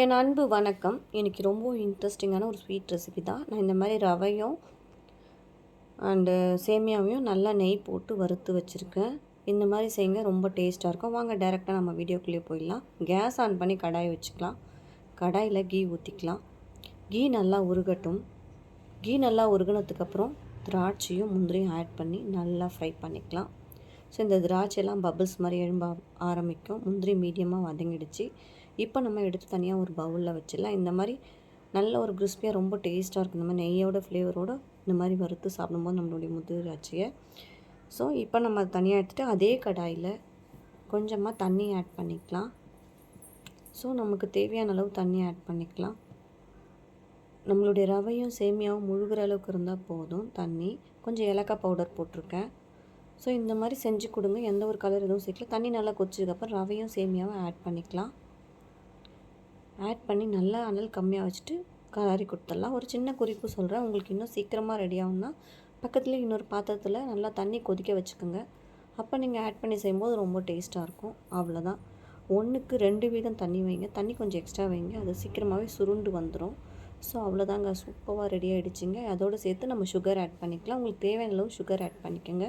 என் அன்பு வணக்கம். எனக்கு ரொம்ப இன்ட்ரெஸ்டிங்கான ஒரு ஸ்வீட் ரெசிபி தான். நான் இந்த மாதிரி ரவையும் அண்டு சேமியாவையும் நல்லா நெய் போட்டு வறுத்து வச்சுருக்கேன். இந்த மாதிரி செய்யுங்க ரொம்ப டேஸ்ட்டாக இருக்கும். வாங்க டைரெக்டாக நம்ம வீடியோக்குள்ளேயே போயிடலாம். கேஸ் ஆன் பண்ணி கடாய் வச்சுக்கலாம். கடாயில் கீ ஊற்றிக்கலாம் கீ நல்லா உருகட்டும். கீ நல்லா உருகினதுக்கப்புறம் திராட்சையும் முந்திரியும் ஆட் பண்ணி நல்லா ஃப்ரை பண்ணிக்கலாம். ஸோ இந்த திராட்சையெல்லாம் பபிள்ஸ் மாதிரி எழும்ப ஆரம்பிக்கும். முந்திரி மீடியமாக வதங்கிடுச்சு. இப்போ நம்ம எடுத்து தனியாக ஒரு பவுலில் வச்சிடலாம். இந்த மாதிரி நல்ல ஒரு கிறிஸ்பியாக ரொம்ப டேஸ்ட்டாக இருக்கும். இந்த மாதிரி நெய்யோட ஃப்ளேவரோட இந்த மாதிரி வறுத்து சாப்பிடும்போது நம்மளுடைய முதிராட்சியை. ஸோ இப்போ நம்ம தனியாக எடுத்துகிட்டு அதே கடாயில் கொஞ்சமாக தண்ணி ஆட் பண்ணிக்கலாம். ஸோ நமக்கு தேவையான அளவு தண்ணி ஆட் பண்ணிக்கலாம். நம்மளுடைய ரவையும் சேமியாவும் முழுகிற அளவுக்கு இருந்தால் போதும் தண்ணி. கொஞ்சம் ஏலக்காய் பவுடர் போட்டிருக்கேன். ஸோ இந்த மாதிரி செஞ்சு கொடுங்க. எந்த ஒரு கலர் எதுவும் சேர்க்கல. தண்ணி நல்லா கொதிச்சதுக்கப்புறம் ரவையும் சேமியாவும் ஆட் பண்ணிக்கலாம். ஆட் பண்ணி நல்லா அனல் கம்மியாக வச்சுட்டு கலரி கொடுத்துடலாம். ஒரு சின்ன குறிப்பு சொல்கிறேன் உங்களுக்கு இன்னும் சீக்கிரமாக ரெடி ஆகும்னா பக்கத்துலேயே இன்னொரு பாத்திரத்தில் நல்லா தண்ணி கொதிக்க வச்சுக்கோங்க. அப்போ நீங்கள் ஆட் பண்ணி செய்யும்போது ரொம்ப டேஸ்ட்டாக இருக்கும். அவ்வளோதான் ஒன்றுக்கு ரெண்டு வீதம் தண்ணி வைங்க. தண்ணி கொஞ்சம் எக்ஸ்ட்ரா வைங்க. அது சீக்கிரமாகவே சுருண்டு வந்துடும் ஸோ அவ்வளோதாங்க சூப்பராக ரெடி ஆகிடுச்சிங்க அதோடு சேர்த்து நம்ம சுகர் ஆட் பண்ணிக்கலாம். உங்களுக்கு தேவையான அளவு சுகர் ஆட் பண்ணிக்கோங்க.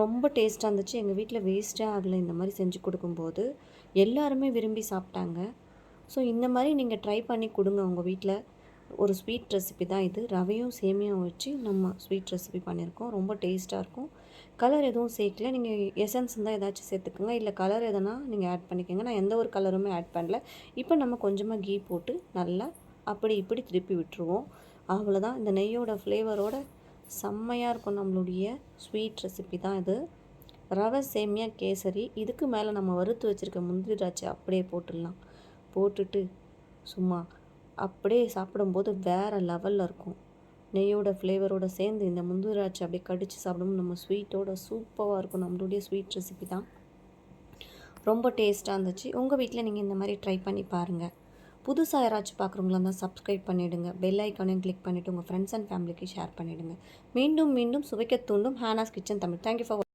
ரொம்ப டேஸ்ட்டாக இருந்துச்சு. எங்கள் வீட்டில் வேஸ்ட்டே ஆகலை. இந்த மாதிரி செஞ்சு கொடுக்கும்போது. எல்லாருமே விரும்பி சாப்பிட்டாங்க. ஸோ இந்த மாதிரி நீங்கள் ட்ரை பண்ணி கொடுங்க உங்கள் வீட்டில் ஒரு ஸ்வீட் ரெசிபி தான் இது. ரவையும் சேமியாவும் வச்சு நம்ம ஸ்வீட் ரெசிபி பண்ணியிருக்கோம் ரொம்ப டேஸ்ட்டாக இருக்கும். கலர் எதுவும் சேர்க்கல. நீங்கள் எசன்ஸ் இருந்தால் ஏதாச்சும் சேர்த்துக்கோங்க. இல்லை கலர் எதனா நீங்கள் ஆட் பண்ணிக்கோங்க. நான் எந்த ஒரு கலருமே ஆட் பண்ணல. இப்போ நம்ம கொஞ்சமாக கீ போட்டு நல்லா அப்படி இப்படி திருப்பி விட்டுருவோம். அவ்வளோதான் இந்த நெய்யோட ஃப்ளேவரோட செம்மையாக இருக்கும் நம்மளுடைய ஸ்வீட் ரெசிபி தான் இது. ரவை சேமியா கேசரி இதுக்கு மேலே நம்ம வறுத்து வச்சுருக்க முந்திரி திராட்சை அப்படியே போட்டுடலாம். போட்டுட்டு சும்மா அப்படியே சாப்பிடும்போது வேறு லெவலில் இருக்கும். நெய்யோட ஃப்ளேவரோட சேர்ந்து இந்த முந்திராட்சி அப்படியே கடித்து சாப்பிடும்போது நம்ம ஸ்வீட்டோட சூப்பராக இருக்கும். நம்மளுடைய ஸ்வீட் ரெசிபி தான். ரொம்ப டேஸ்ட்டாக இருந்துச்சு. உங்கள் வீட்டில் நீங்கள் இந்த மாதிரி ட்ரை பண்ணி பாருங்கள் புதுசாக யாராச்சும் பார்க்குறவங்களா இருந்தால் சப்ஸ்கிரைப் பண்ணிவிடுங்க பெல் ஐக்கானையும் கிளிக் பண்ணிவிட்டு உங்கள் ஃப்ரெண்ட்ஸ் அண்ட் ஃபேமிலிக்கு ஷேர் பண்ணிவிடுங்க மீண்டும் மீண்டும் சுவைக்க தூண்டும் ஹானாஸ் kitchen Tamil. Thank you for